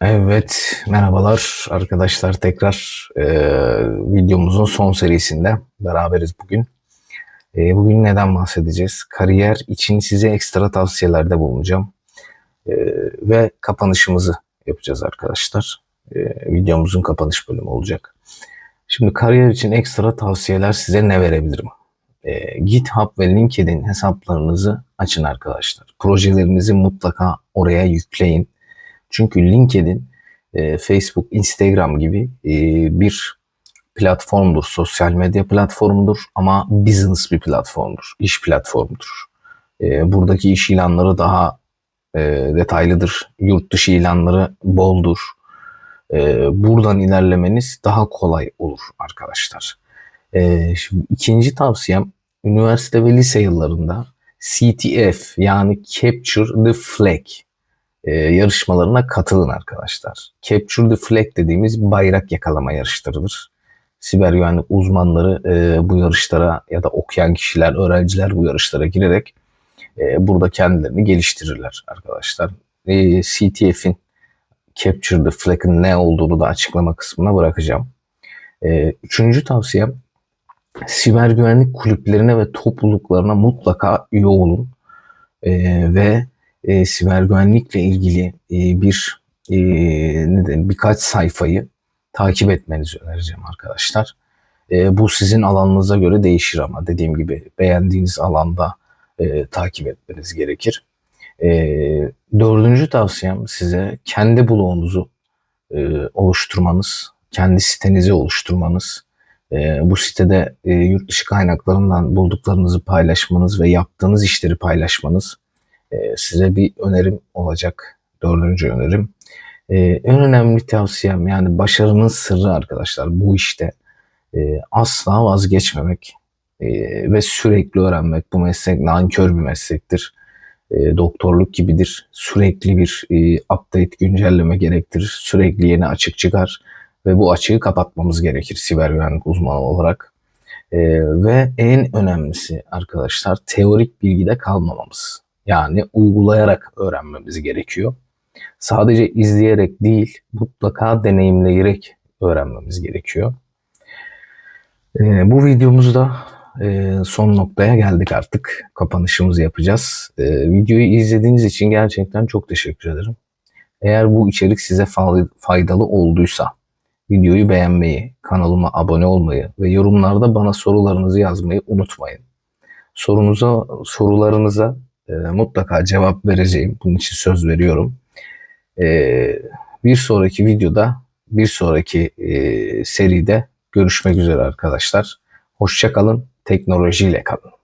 Evet, merhabalar arkadaşlar. Tekrar e, videomuzun son serisinde beraberiz bugün. E, bugün neden bahsedeceğiz? Kariyer için size ekstra tavsiyelerde bulunacağım. E, ve kapanışımızı yapacağız arkadaşlar. E, videomuzun kapanış bölümü olacak. Şimdi kariyer için ekstra tavsiyeler size ne verebilirim? E, GitHub ve LinkedIn hesaplarınızı açın arkadaşlar. Projelerinizi mutlaka oraya yükleyin. Çünkü LinkedIn, e, Facebook, Instagram gibi e, bir platformdur, sosyal medya platformudur ama business bir platformdur, iş platformudur. E, buradaki iş ilanları daha e, detaylıdır, yurt dışı ilanları boldur. E, buradan ilerlemeniz daha kolay olur arkadaşlar. E, şimdi ikinci tavsiyem üniversite ve lise yıllarında CTF yani Capture the Flag e, yarışmalarına katılın arkadaşlar. Capture the Flag dediğimiz bayrak yakalama yarışlarıdır. Siber güvenlik uzmanları e, bu yarışlara ya da okuyan kişiler, öğrenciler bu yarışlara girerek e, burada kendilerini geliştirirler arkadaşlar. E, CTF'in Capture the Flag'ın ne olduğunu da açıklama kısmına bırakacağım. E, üçüncü tavsiyem siber güvenlik kulüplerine ve topluluklarına mutlaka üye olun. E, ve e, siber güvenlikle ilgili e, bir e, neden birkaç sayfayı takip etmenizi önereceğim arkadaşlar. E, bu sizin alanınıza göre değişir ama dediğim gibi beğendiğiniz alanda e, takip etmeniz gerekir. E, dördüncü tavsiyem size kendi bloğunuzu e, oluşturmanız, kendi sitenizi oluşturmanız, e, bu sitede e, yurt dışı kaynaklarından bulduklarınızı paylaşmanız ve yaptığınız işleri paylaşmanız e, size bir önerim olacak. Dördüncü önerim. E, en önemli tavsiyem yani başarının sırrı arkadaşlar bu işte e, asla vazgeçmemek ve sürekli öğrenmek. Bu meslek nankör bir meslektir. Doktorluk gibidir. Sürekli bir e, update, güncelleme gerektirir. Sürekli yeni açık çıkar ve bu açığı kapatmamız gerekir siber güvenlik uzmanı olarak. E, ve en önemlisi arkadaşlar teorik bilgide kalmamamız. Yani uygulayarak öğrenmemiz gerekiyor. Sadece izleyerek değil, mutlaka deneyimleyerek öğrenmemiz gerekiyor. Ee, bu videomuzda e, son noktaya geldik artık. Kapanışımızı yapacağız. Ee, videoyu izlediğiniz için gerçekten çok teşekkür ederim. Eğer bu içerik size faydalı olduysa videoyu beğenmeyi, kanalıma abone olmayı ve yorumlarda bana sorularınızı yazmayı unutmayın. Sorunuza, sorularınıza e, mutlaka cevap vereceğim. Bunun için söz veriyorum. E, bir sonraki videoda, bir sonraki e, seride görüşmek üzere arkadaşlar. Hoşçakalın, teknolojiyle kalın.